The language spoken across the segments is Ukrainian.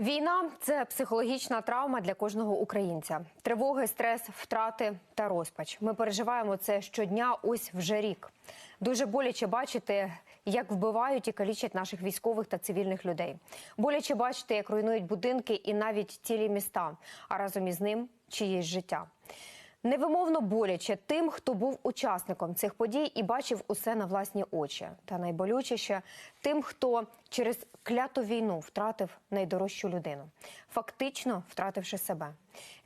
Війна це психологічна травма для кожного українця. Тривоги, стрес, втрати та розпач. Ми переживаємо це щодня. Ось вже рік. Дуже боляче бачити, як вбивають і калічать наших військових та цивільних людей. Боляче бачити, як руйнують будинки і навіть цілі міста, а разом із ним чиєсь життя. Невимовно боляче тим, хто був учасником цих подій і бачив усе на власні очі. Та найболючіше тим, хто через кляту війну втратив найдорожчу людину, фактично втративши себе.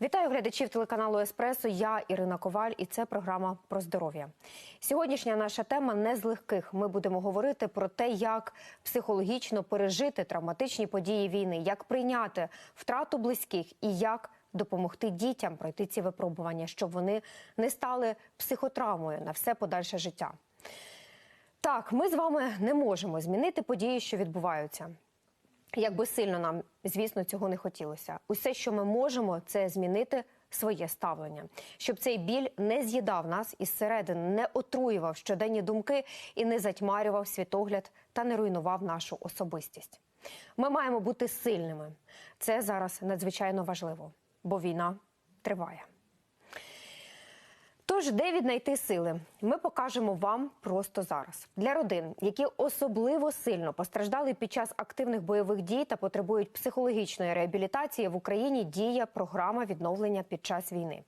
Вітаю глядачів телеканалу Еспресо. Я Ірина Коваль, і це програма про здоров'я. Сьогоднішня наша тема не з легких. Ми будемо говорити про те, як психологічно пережити травматичні події війни, як прийняти втрату близьких і як допомогти дітям пройти ці випробування, щоб вони не стали психотравмою на все подальше життя. Так, ми з вами не можемо змінити події, що відбуваються. Як би сильно нам, звісно, цього не хотілося. Усе, що ми можемо, це змінити своє ставлення, щоб цей біль не з'їдав нас із середини, не отруював щоденні думки і не затьмарював світогляд та не руйнував нашу особистість. Ми маємо бути сильними. Це зараз надзвичайно важливо, бо війна триває. Тож, де віднайти сили, ми покажемо вам просто зараз для родин, які особливо сильно постраждали під час активних бойових дій та потребують психологічної реабілітації в Україні. Діє програма відновлення під час війни.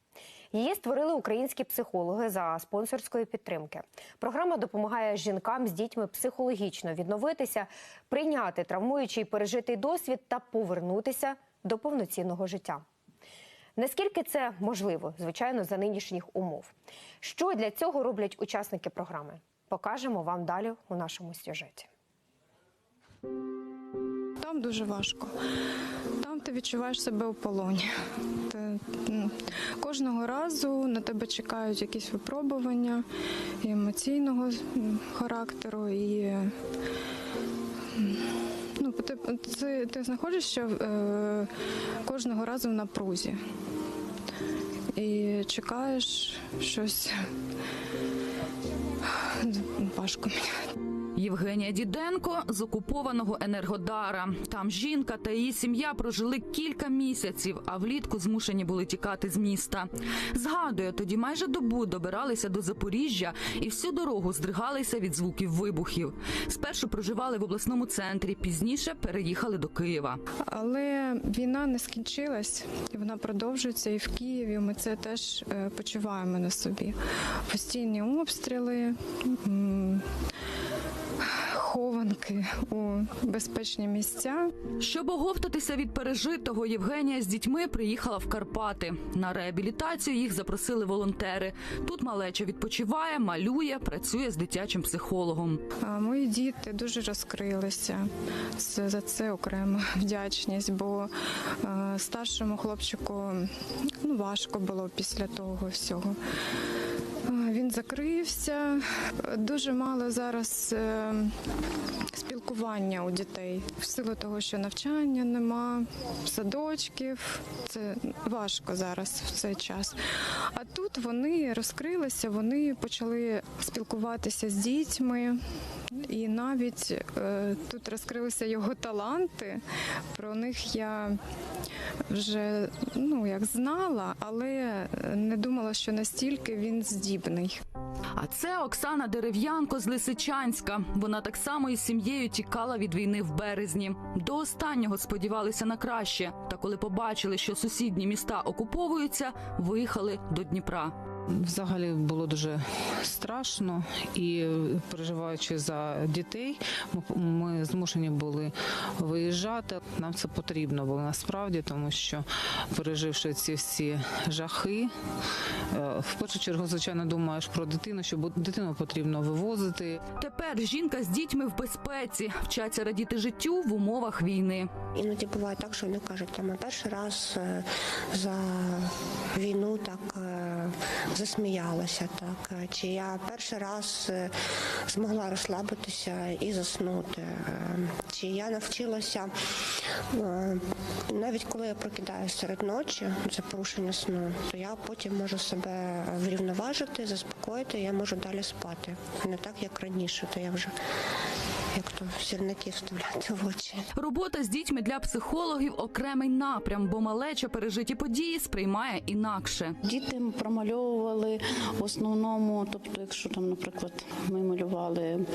Її створили українські психологи за спонсорської підтримки. Програма допомагає жінкам з дітьми психологічно відновитися, прийняти травмуючий пережитий досвід та повернутися до повноцінного життя. Наскільки це можливо, звичайно, за нинішніх умов? Що для цього роблять учасники програми? Покажемо вам далі у нашому сюжеті. Там дуже важко. Там ти відчуваєш себе у полоні. Ти, м, кожного разу на тебе чекають якісь випробування і емоційного характеру, і ну, ти, ти, ти знаходишся е, кожного разу в напрузі. І чекаєш щось важко мені. Євгенія Діденко з окупованого Енергодара. Там жінка та її сім'я прожили кілька місяців, а влітку змушені були тікати з міста. Згадує, тоді майже добу добиралися до Запоріжжя і всю дорогу здригалися від звуків вибухів. Спершу проживали в обласному центрі, пізніше переїхали до Києва. Але війна не скінчилась, і вона продовжується і в Києві. Ми це теж е, почуваємо на собі. Постійні обстріли. М, Хованки у безпечні місця. Щоб оговтатися від пережитого, Євгенія з дітьми приїхала в Карпати. На реабілітацію їх запросили волонтери. Тут малеча відпочиває, малює, працює з дитячим психологом. Мої діти дуже розкрилися. Це за це окрема вдячність, бо старшому хлопчику ну, важко було після того всього. Закрився. Дуже мало зараз е, спілкування у дітей. В силу того, що навчання нема, садочків. Це важко зараз в цей час. А тут вони розкрилися, вони почали спілкуватися з дітьми. І навіть е, тут розкрилися його таланти. Про них я вже ну як знала, але не думала, що настільки він здібний. А це Оксана Дерев'янко з Лисичанська. Вона так само із сім'єю тікала від війни в березні. До останнього сподівалися на краще. Та коли побачили, що сусідні міста окуповуються, виїхали до Дніпра. Взагалі було дуже страшно і переживаючи за дітей, ми- ми змушені були виїжджати. Нам це потрібно було насправді, тому що переживши ці всі жахи, е, в першу чергу, звичайно, думаєш про дитину, що дитину потрібно вивозити. Тепер жінка з дітьми в безпеці, вчаться радіти життю в умовах війни. Іноді буває так, що вони кажуть, там перший раз е, за війну так е, засміялася, так чи я перший раз е, змогла розслабитися і заснути, чи я навчилася е, навіть коли я прокидаюся серед ночі, це порушення сну, то я потім можу себе врівноважити, заспокоїти, я можу далі спати. Не так як раніше, то я вже як то сірники вставляти в очі. Робота з дітьми для психологів окремий напрям, бо малеча пережиті події сприймає інакше. Діти промальовували в основному, тобто, якщо там, наприклад, ми малювали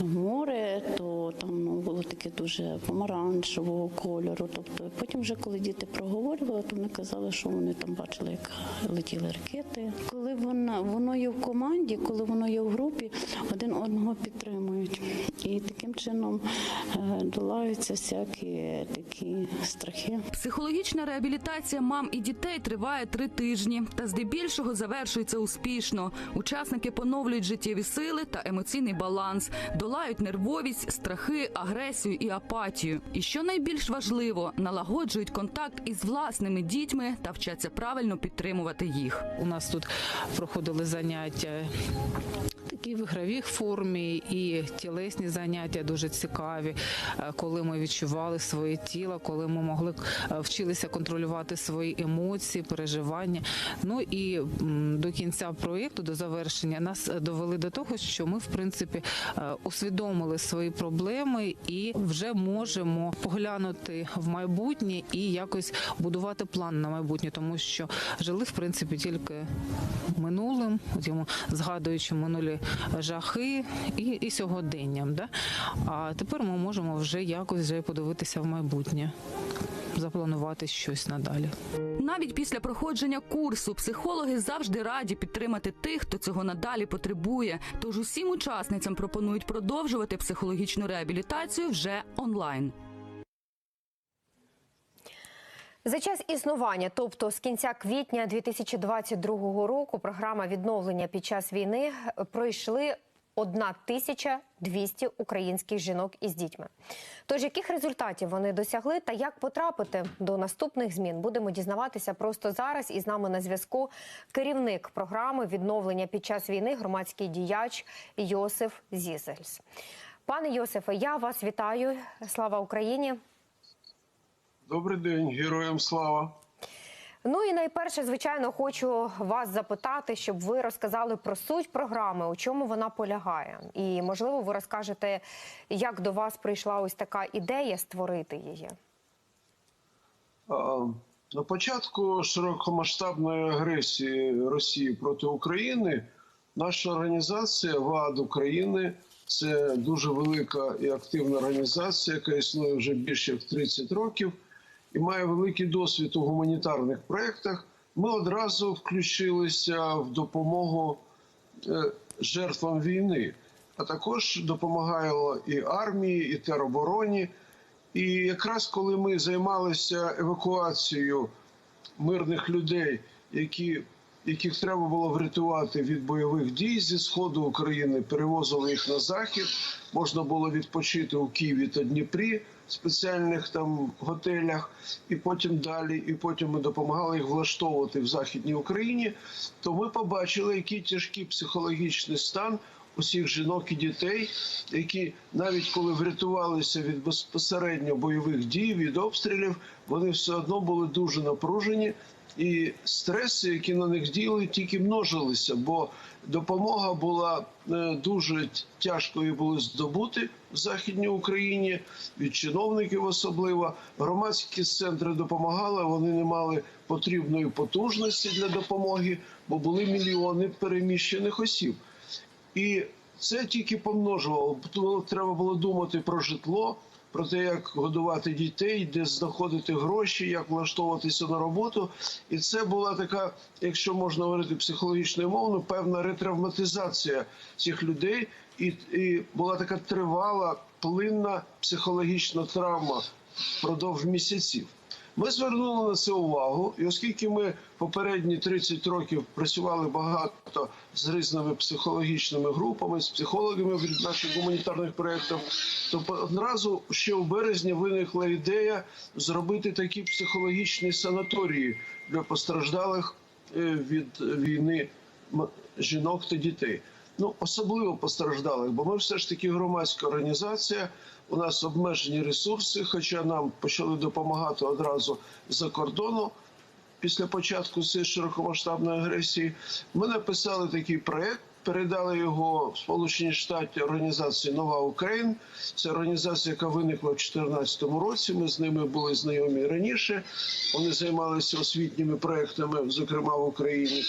море, то там ну, було таке дуже помаранчевого кольору. Тобто, потім, вже коли діти проговорювали, то вони казали, що вони там бачили, як летіли ракети. Коли воно, воно є в команді, коли воно є в групі, один одного підтримують. І таким чином е, долаються всякі такі страхи. Психологічна реабілітація мам і дітей триває три тижні, та здебільшого завершується успішно. Учасники поновлюють життєві сили та емоційний баланс, долають нервовість, страхи, агресію і апатію. І що найбільш важливо, налагоджують контакт із власними дітьми та вчаться правильно підтримувати їх. У нас тут проходили заняття. Такі в ігровій формі і тілесні заняття дуже цікаві, е, коли ми відчували своє тіло, коли ми могли е, вчилися контролювати свої емоції, переживання. Ну і до кінця проєкту, до завершення, нас е, довели до того, що ми, в принципі, усвідомили свої проблеми і вже можемо поглянути в майбутнє і якось будувати план на майбутнє, тому що жили в принципі тільки минулим, згадуючи минулі жахи і, і сьогоденням. Да? А тепер ми можемо вже якось вже подивитися в майбутнє, запланувати щось надалі. Навіть після проходження курсу психологи завжди раді підтримати тих, хто цього надалі потребує. Тож усім учасницям пропонують продовжувати психологічну реабілітацію вже онлайн. За час існування, тобто з кінця квітня 2022 року, програма відновлення під час війни е, пройшли 1200 українських жінок із дітьми. Тож яких результатів вони досягли та як потрапити до наступних змін, будемо дізнаватися просто зараз. І з нами на зв'язку керівник програми відновлення під час війни, громадський діяч Йосиф Зізельс. Пане Йосифе, я вас вітаю. Слава Україні! Добрий день, героям слава. Ну і найперше, звичайно, хочу вас запитати, щоб ви розказали про суть програми, у чому вона полягає, і можливо, ви розкажете, як до вас прийшла ось така ідея створити її. На початку широкомасштабної агресії Росії проти України наша організація ВАД України це дуже велика і активна організація, яка існує вже більше як 30 років і має великий досвід у гуманітарних проєктах. Ми одразу включилися в допомогу е, жертвам війни, а також допомагало і армії, і теробороні. І якраз коли ми займалися евакуацією мирних людей, які, яких треба було врятувати від бойових дій зі сходу України, перевозили їх на захід. Можна було відпочити у Києві та Дніпрі спеціальних там готелях, і потім далі. І потім ми допомагали їх влаштовувати в західній Україні. То ми побачили, який тяжкий психологічний стан усіх жінок і дітей, які навіть коли врятувалися від безпосередньо бойових дій, від обстрілів, вони все одно були дуже напружені. І стреси, які на них діяли, тільки множилися, бо допомога була е, дуже тяжкою були здобути в західній Україні від чиновників, особливо громадські центри допомагали. Вони не мали потрібної потужності для допомоги, бо були мільйони переміщених осіб. І це тільки помножувало. Треба було думати про житло, про те, як годувати дітей, де знаходити гроші, як влаштовуватися на роботу. І це була така, якщо можна говорити психологічною мовою, певна ретравматизація цих людей, і, і була така тривала, плинна психологічна травма впродовж місяців. Ми звернули на це увагу, і оскільки ми попередні 30 років працювали багато з різними психологічними групами, з психологами в наших гуманітарних проєктах, то одразу ще у березні виникла ідея зробити такі психологічні санаторії для постраждалих е, від війни жінок та дітей. Ну, особливо постраждалих, бо ми все ж таки громадська організація. У нас обмежені ресурси, хоча нам почали допомагати одразу за кордону після початку цієї широкомасштабної агресії. Ми написали такий проект передали його в Сполучені Штати організації Нова Україна. Це організація, яка виникла в 2014 році. Ми з ними були знайомі раніше. Вони займалися освітніми проектами, зокрема в Україні.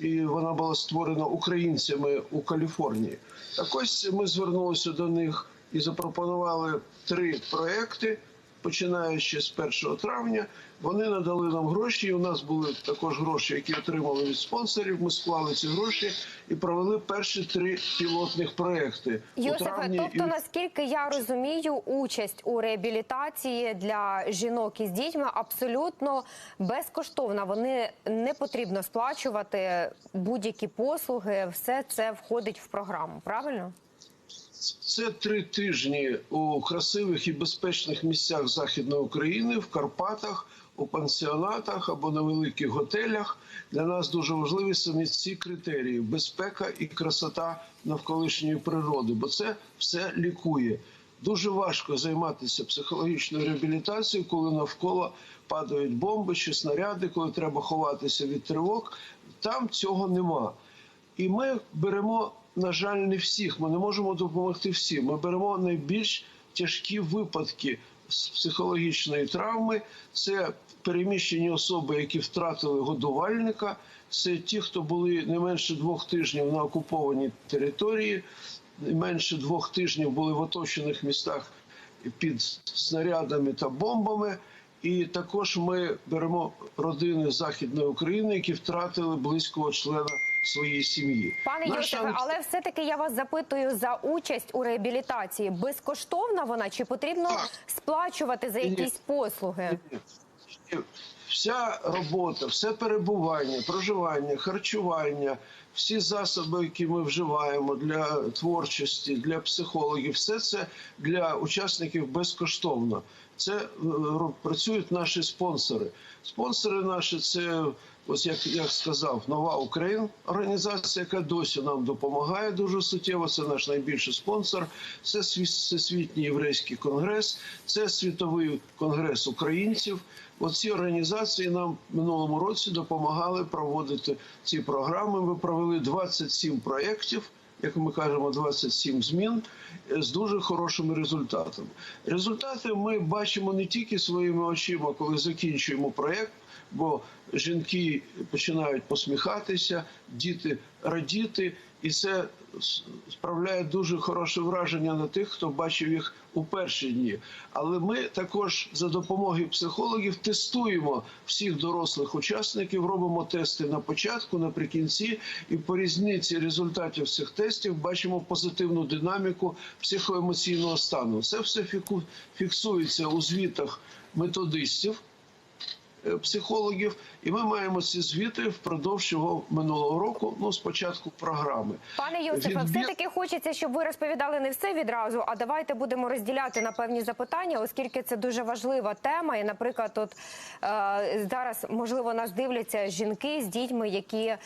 І вона була створена українцями у Каліфорнії. Так ось ми звернулися до них і запропонували три проекти, починаючи з 1 травня. Вони надали нам гроші. і У нас були також гроші, які отримали від спонсорів. Ми склали ці гроші і провели перші три пілотних проекти. Йосифе, тобто, і наскільки я розумію, участь у реабілітації для жінок із дітьми абсолютно безкоштовна. Вони не потрібно сплачувати будь-які послуги. Все це входить в програму. Правильно? Це три тижні у красивих і безпечних місцях Західної України, в Карпатах, у пансіонатах або на великих готелях. Для нас дуже важливі саме ці критерії: безпека і красота навколишньої природи, бо це все лікує. Дуже важко займатися психологічною реабілітацією, коли навколо падають бомби чи снаряди, коли треба ховатися від тривог. Там цього нема. І ми беремо, на жаль, не всіх. Ми не можемо допомогти всім. Ми беремо найбільш тяжкі випадки з психологічної травми. Це переміщені особи, які втратили годувальника. Це ті, хто були не менше двох тижнів на окупованій території, менше двох тижнів були в оточених містах під снарядами та бомбами. І також ми беремо родини Західної України, які втратили близького члена своєї сім'ї. Пане Наша Йосифе, але все-таки я вас запитую за участь у реабілітації. Безкоштовна вона чи потрібно Так. сплачувати за Ні. якісь послуги? Вся робота, все перебування, проживання, харчування, всі засоби, які ми вживаємо для творчості, для психологів, все це для учасників безкоштовно. Це е, працюють наші спонсори. Спонсори наші це, ось як я сказав, нова Україна, організація, яка досі нам допомагає дуже суттєво. Це наш найбільший спонсор. Це сві- Всесвітній єврейський конгрес, це світовий конгрес українців. Оці організації нам минулому році допомагали проводити ці програми. Ми провели 27 проєктів, як ми кажемо, 27 змін з дуже хорошими результатами. Результати ми бачимо не тільки своїми очима, коли закінчуємо проєкт, бо жінки починають посміхатися, діти радіти, і це справляє дуже хороше враження на тих, хто бачив їх у перші дні. Але ми також за допомогою психологів тестуємо всіх дорослих учасників, робимо тести на початку, наприкінці, і по різниці результатів цих тестів бачимо позитивну динаміку психоемоційного стану. Це все фіксується у звітах методистів психологів, і ми маємо ці звіти впродовж цього минулого року. Ну, спочатку програми. Пане Йосифе, Відбір- все таки хочеться, щоб ви розповідали не все відразу. А давайте будемо розділяти на певні запитання, оскільки це дуже важлива тема. І, наприклад, от е, зараз можливо нас дивляться жінки з дітьми, які е,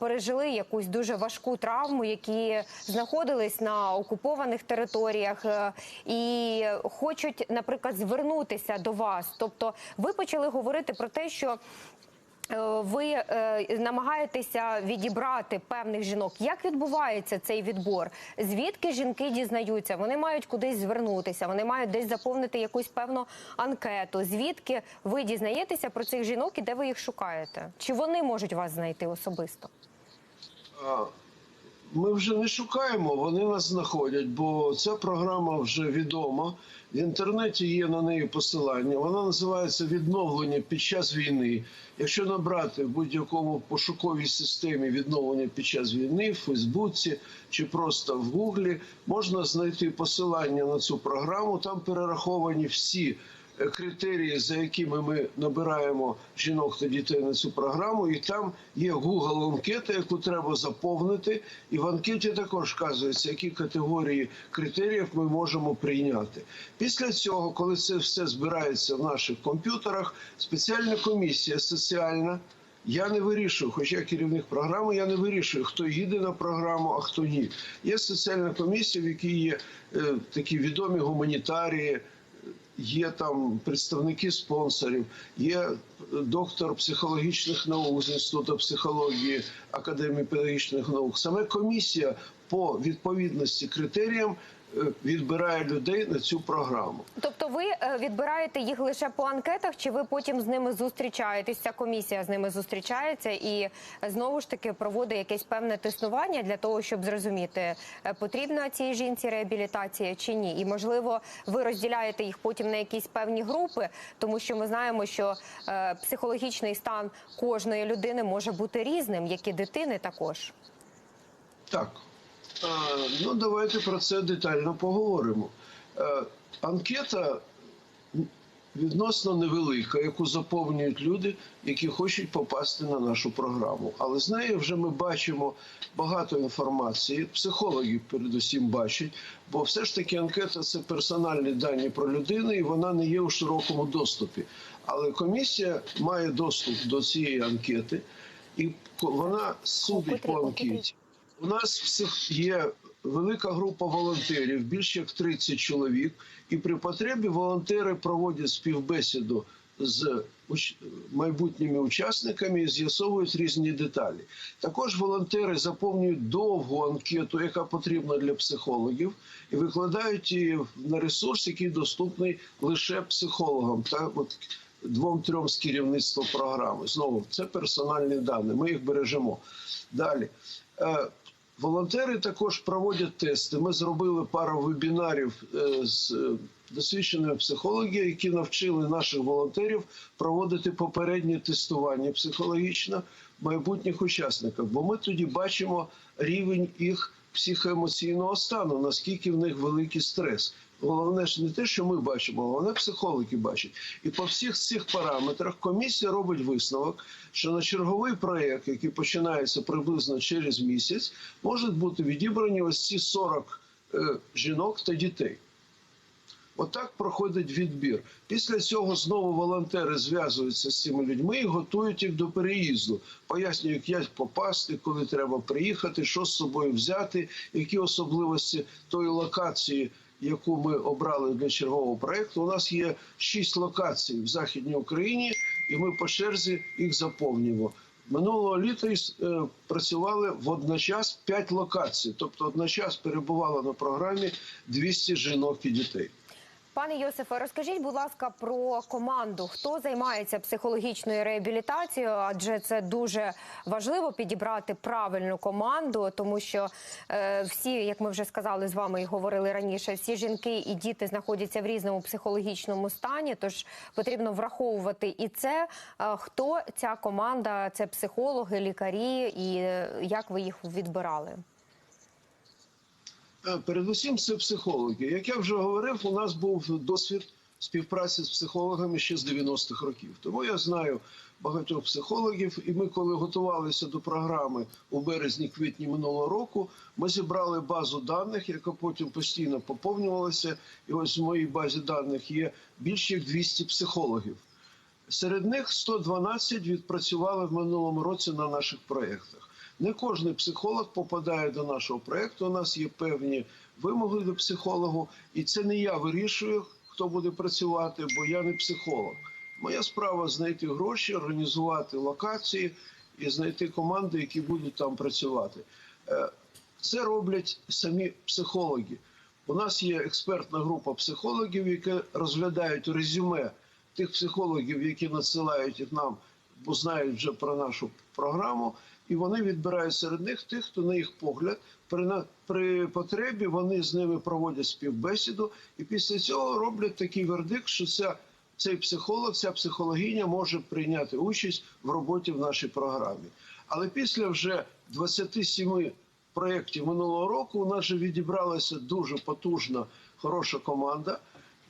пережили якусь дуже важку травму, які знаходились на окупованих територіях е, і хочуть, наприклад, звернутися до вас. Тобто, ви почали говорити про те, що Е, Ви е, намагаєтеся відібрати певних жінок. Як відбувається цей відбор? Звідки жінки дізнаються? Вони мають кудись звернутися, вони мають десь заповнити якусь певну анкету. Звідки ви дізнаєтеся про цих жінок і де ви їх шукаєте? Чи вони можуть вас знайти особисто? Ми вже не шукаємо, вони нас знаходять, бо ця програма вже відома. В інтернеті є на неї посилання. Вона називається відновлення під час війни. Якщо набрати в будь-якому пошуковій системі відновлення під час війни, в Фейсбуці чи просто в Гуглі, можна знайти посилання на цю програму. Там перераховані всі критерії, за якими ми набираємо жінок та дітей на цю програму, і там є Google анкета, яку треба заповнити. І в анкеті також вказується, які категорії критеріїв ми можемо прийняти. Після цього, коли це все збирається в наших комп'ютерах, спеціальна комісія соціальна. Я не вирішую, хоча керівник програми, я не вирішую, хто їде на програму, а хто ні. Є соціальна комісія, в якій є е, такі відомі гуманітарії, є там представники спонсорів, є доктор психологічних наук з інституту психології Академії педагогічних наук. Саме комісія по відповідності критеріям відбирає людей на цю програму. Тобто, ви е, відбираєте їх лише по анкетах, чи ви потім з ними зустрічаєтесь? Ця комісія з ними зустрічається і е, знову ж таки проводить якесь певне тестування для того, щоб зрозуміти, е, потрібна цій жінці реабілітація чи ні. І можливо, ви розділяєте їх потім на якісь певні групи, тому що ми знаємо, що е, психологічний стан кожної людини може бути різним, як і дитини також. Так, е, ну давайте про це детально поговоримо. Е, Анкета відносно невелика, яку заповнюють люди, які хочуть попасти на нашу програму. Але з нею вже ми бачимо багато інформації. Психологи передусім бачать, бо все ж таки анкета це персональні дані про людину, і вона не є у широкому доступі. Але комісія має доступ до цієї анкети, і вона судить по анкеті. У нас всіх є велика група волонтерів, більше як 30 чоловік, і при потребі волонтери проводять співбесіду з майбутніми учасниками і з'ясовують різні деталі. Також волонтери заповнюють довгу анкету, яка потрібна для психологів, і викладають її на ресурс, який доступний лише психологам та от двом-трьом з керівництва програми. Знову це персональні дані. Ми їх бережемо. Далі. Волонтери також проводять тести. Ми зробили пару вебінарів е, з е, досвідченими психологами, які навчили наших волонтерів проводити попереднє тестування психологічно майбутніх учасників. Бо ми тоді бачимо рівень їх психоемоційного стану, наскільки в них великий стрес. Головне ж не те, що ми бачимо, головне психологи бачать. І по всіх цих параметрах комісія робить висновок, що на черговий проєкт, який починається приблизно через місяць, можуть бути відібрані ось ці 40 е, жінок та дітей. Отак проходить відбір. Після цього знову волонтери зв'язуються з цими людьми і готують їх до переїзду. Пояснюють, як попасти, коли треба приїхати, що з собою взяти, які особливості тої локації, яку ми обрали для чергового проекту. У нас є шість локацій в Західній Україні, і ми по черзі їх заповнюємо. Минулого літа е, працювали водночас п'ять локацій, тобто одночас перебувало на програмі 200 жінок і дітей. Пане Йосифе, розкажіть, будь ласка, про команду. Хто займається психологічною реабілітацією? Адже це дуже важливо підібрати правильну команду, тому що е, всі, як ми вже сказали з вами і говорили раніше, всі жінки і діти знаходяться в різному психологічному стані. Тож потрібно враховувати і це. Е, хто ця команда? Це психологи, лікарі, і е, як ви їх відбирали? Е, Передусім, це психологи. Як я вже говорив, у нас був досвід співпраці з психологами ще з 90-х років. Тому я знаю багатьох психологів. І ми, коли готувалися до програми у березні-квітні минулого року, ми зібрали базу даних, яка потім постійно поповнювалася. І ось в моїй базі даних є більше як 200 психологів. Серед них 112 відпрацювали в минулому році на наших проєктах. Не кожен психолог попадає до нашого проєкту. У нас є певні вимоги до психологу, і це не я вирішую, хто буде працювати, бо я не психолог. Моя справа знайти гроші, організувати локації і знайти команди, які будуть там працювати. Е, Це роблять самі психологи. У нас є експертна група психологів, які розглядають резюме тих психологів, які надсилають їх нам, бо знають вже про нашу програму, і вони відбирають серед них тих, хто на їх погляд при при потребі вони з ними проводять співбесіду, і після цього роблять такий вердикт, що ця цей психолог, ця психологиня може прийняти участь в роботі в нашій програмі. Але після вже 27 проєктів минулого року у нас вже відібралася дуже потужна, хороша команда.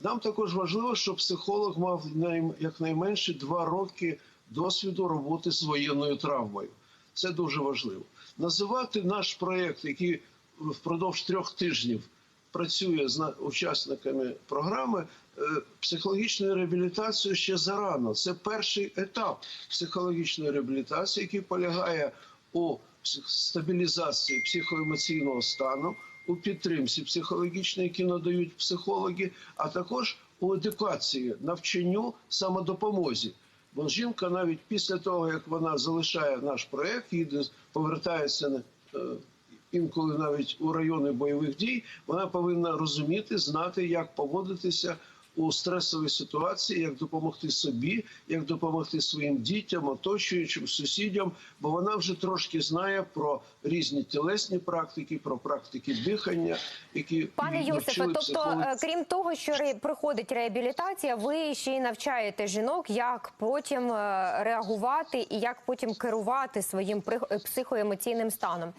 Нам також важливо, щоб психолог мав най- якнайменше два роки досвіду роботи з воєнною травмою. Це дуже важливо. Називати наш проєкт, який впродовж трьох тижнів працює з учасниками програми е, психологічною реабілітацією ще зарано. Це перший етап психологічної реабілітації, який полягає у стабілізації психоемоційного стану, у підтримці психологічної, які надають психологи, а також у едукації, навчанню, самодопомозі. Бо жінка навіть після того, як вона залишає наш проект, їде, повертається на- е, інколи навіть у райони бойових дій, вона повинна розуміти, знати, як поводитися у стресовій ситуації, як допомогти собі, як допомогти своїм дітям, оточуючим сусідям, бо вона вже трошки знає про різні тілесні практики, про практики дихання, які Пане навчили тобто, е, крім того, що проходить реабілітація, ви ще й навчаєте жінок, як потім е, реагувати і як потім керувати своїм е, психоемоційним станом.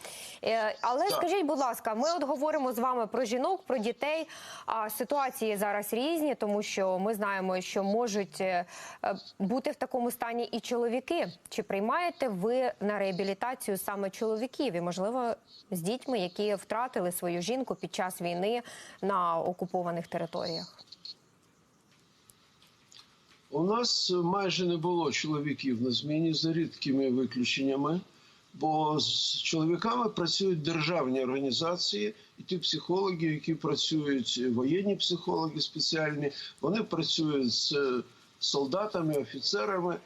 Але Так. скажіть, будь ласка, ми от говоримо з вами про жінок, про дітей. А ситуації зараз різні, тому що ми знаємо, що можуть е, е, бути в такому стані і чоловіки. Чи приймаєте ви на реабілітацію саме чоловіків? І можливо з дітьми, які втратили свою жінку під час війни на окупованих територіях? У нас майже не було чоловіків на зміні за рідкими виключеннями, бо з чоловіками працюють державні організації, і ті психологи, які працюють, воєнні психологи спеціальні, вони працюють з солдатами, офіцерами.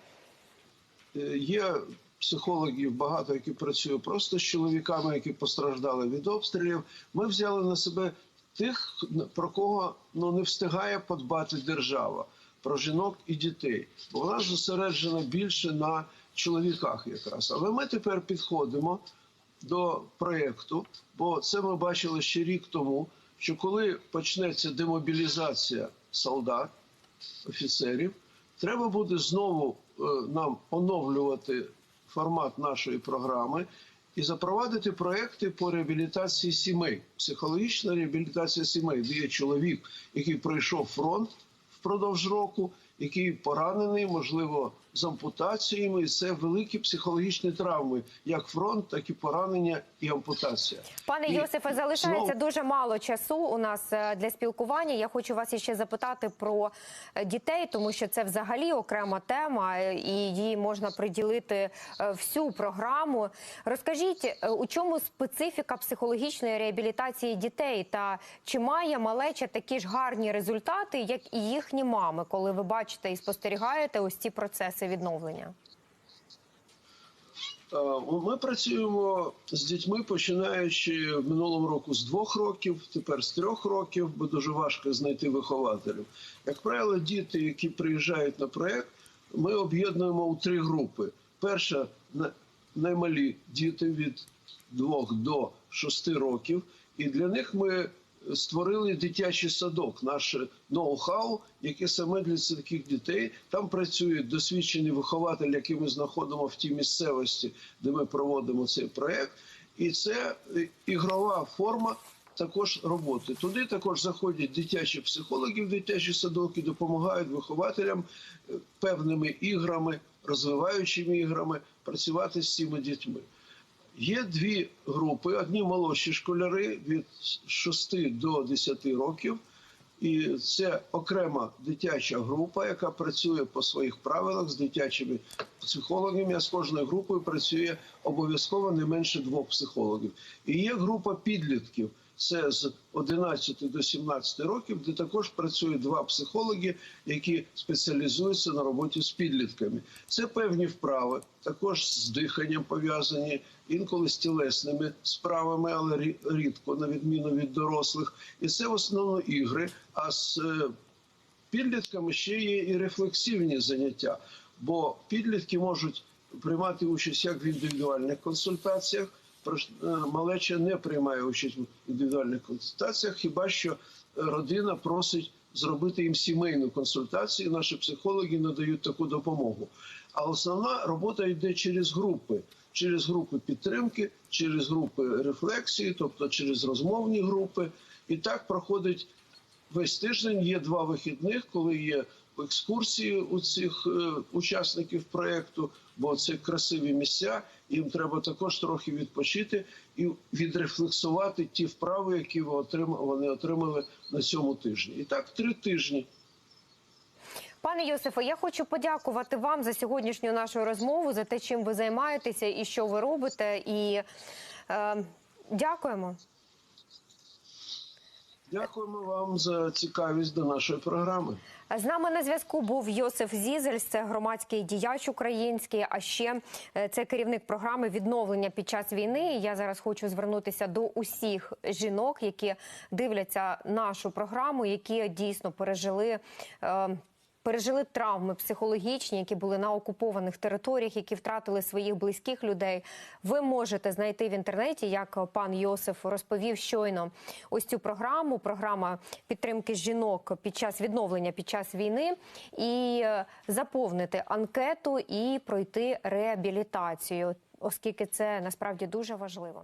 Е, Є психологів багато, які працюють просто з чоловіками, які постраждали від обстрілів. Ми взяли на себе тих, про кого ну, не встигає подбати держава, про жінок і дітей. Бо вона зосереджена більше на чоловіках якраз. Але ми тепер підходимо до проєкту, бо це ми бачили ще рік тому, що коли почнеться демобілізація солдат, офіцерів, треба буде знову е, нам оновлювати формат нашої програми і запровадити проекти по реабілітації сімей, психологічна реабілітація сімей, де є чоловік, який пройшов фронт впродовж року, який поранений, можливо, з ампутаціями. І це великі психологічні травми, як фронт, так і поранення і ампутація. Пане І Йосифе, залишається знову- дуже мало часу у нас е, для спілкування. Я хочу вас іще запитати про е, дітей, тому що це взагалі окрема тема, е, і їй можна приділити всю програму. Розкажіть, у чому специфіка психологічної реабілітації дітей, та чи має малеча такі ж гарні результати, як і їхні мами, коли ви бачите і спостерігаєте ось ці процеси відновлення? Е, Ми працюємо з дітьми, починаючи в минулому року з двох років, тепер з трьох років, бо дуже важко знайти вихователів. Як правило, діти, які приїжджають на проект, ми об'єднуємо у три групи. Перша на- наймалі діти від двох до шести років, і для них ми створили дитячий садок, наше ноу-хау, яке саме для таких дітей. Там працює досвідчений вихователь, який ми знаходимо в тій місцевості, де ми проводимо цей проект. І це е, ігрова форма також роботи. Туди також заходять дитячі психологи в дитячі садок і допомагають вихователям е, певними іграми, розвиваючими іграми працювати з цими дітьми. Є дві групи: одні молодші школяри від 6 до 10 років, і це окрема дитяча група, яка працює по своїх правилах з дитячими психологами. З кожною групою працює обов'язково не менше двох психологів. І є група підлітків. Це з 11 до 17 років, де також працюють два психологи, які спеціалізуються на роботі з підлітками. Це певні вправи, також з диханням пов'язані, інколи з тілесними справами, але рідко, на відміну від дорослих. І це в основному ігри. А з е, підлітками ще є і рефлексивні заняття, бо підлітки можуть приймати участь як в індивідуальних консультаціях. Е, Малеча не приймає участь в індивідуальних консультаціях, хіба що е, родина просить зробити їм сімейну консультацію. Наші психологи надають таку допомогу. А основна робота йде через групи, через групи підтримки, через групи рефлексії, тобто через розмовні групи. І так проходить весь тиждень. Є два вихідних, коли є екскурсії у цих е, учасників проєкту, бо це красиві місця. Їм треба також трохи відпочити і відрефлексувати ті вправи, які вони отримали на цьому тижні. І так три тижні. Пане Йосифе, я хочу подякувати вам за сьогоднішню нашу розмову, за те, чим ви займаєтеся і що ви робите. І е, дякуємо. Дякуємо вам за цікавість до нашої програми. З нами на зв'язку був Йосиф Зізель, це громадський діяч український. А ще е, це керівник програми відновлення під час війни. Я зараз хочу звернутися до усіх жінок, які дивляться нашу програму, які дійсно пережили. Пережили травми психологічні, які були на окупованих територіях, які втратили своїх близьких людей. Ви можете знайти в інтернеті, як пан Йосиф розповів щойно ось цю програму. Програма підтримки жінок під час відновлення під час війни, і е, заповнити анкету і пройти реабілітацію, оскільки це насправді дуже важливо.